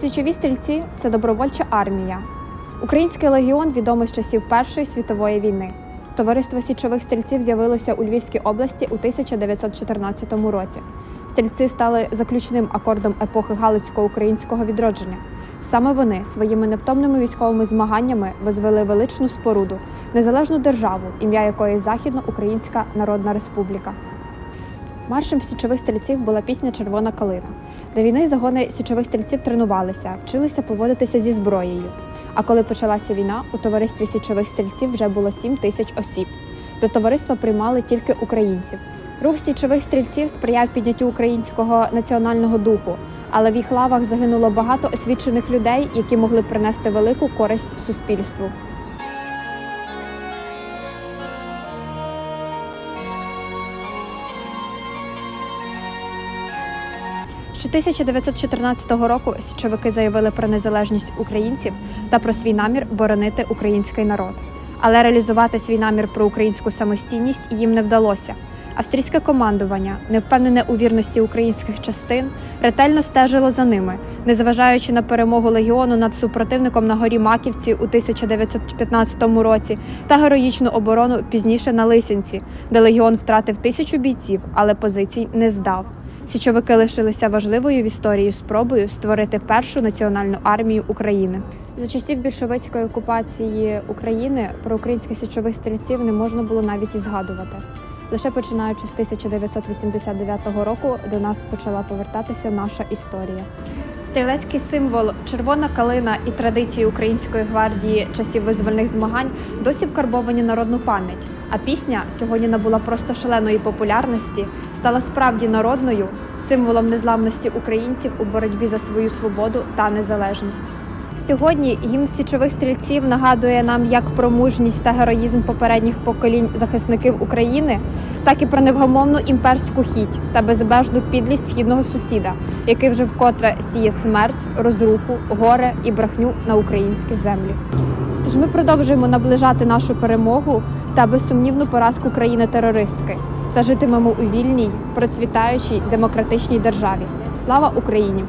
Січові стрільці це добровольча армія. Український легіон відомий з часів Першої світової війни. Товариство січових стрільців з'явилося у Львівській області у 1914 році. Стрільці стали заключним акордом епохи Галицько-українського відродження. Саме вони своїми невтомними військовими змаганнями возвели величну споруду, незалежну державу, ім'я якої Західноукраїнська Народна Республіка. Маршем січових стрільців була пісня Червона калина. До війни загони січових стрільців тренувалися, вчилися поводитися зі зброєю. А коли почалася війна, у товаристві січових стрільців вже було 7 тисяч осіб. До товариства приймали тільки українців. Рух січових стрільців сприяв підняттю українського національного духу, але в їх лавах загинуло багато освічених людей, які могли принести велику користь суспільству. Ще 1914 року січовики заявили про незалежність українців та про свій намір боронити український народ. Але реалізувати свій намір про українську самостійність їм не вдалося. Австрійське командування, не впевнене у вірності українських частин, ретельно стежило за ними, незважаючи на перемогу легіону над супротивником на горі Маківці у 1915 році та героїчну оборону пізніше на Лисянці, де легіон втратив тисячу бійців, але позицій не здав. Січовики лишилися важливою в історії спробою створити першу національну армію України. За часів більшовицької окупації України про українських січових стрільців не можна було навіть і згадувати. Лише починаючи з 1989 року до нас почала повертатися наша історія. Стрілецький символ, червона калина і традиції української гвардії часів визвольних змагань досі вкарбовані народну пам'ять. А пісня сьогодні набула просто шаленої популярності, стала справді народною символом незламності українців у боротьбі за свою свободу та незалежність. Сьогодні гімн січових стрільців нагадує нам як про мужність та героїзм попередніх поколінь захисників України, так і про невгамовну імперську хіть та безбежну підлість східного сусіда, який вже вкотре сіє смерть, розруху, горе і брехню на українські землі. Тож ми продовжуємо наближати нашу перемогу та безсумнівну поразку країни-терористки та житимемо у вільній, процвітаючій демократичній державі. Слава Україні!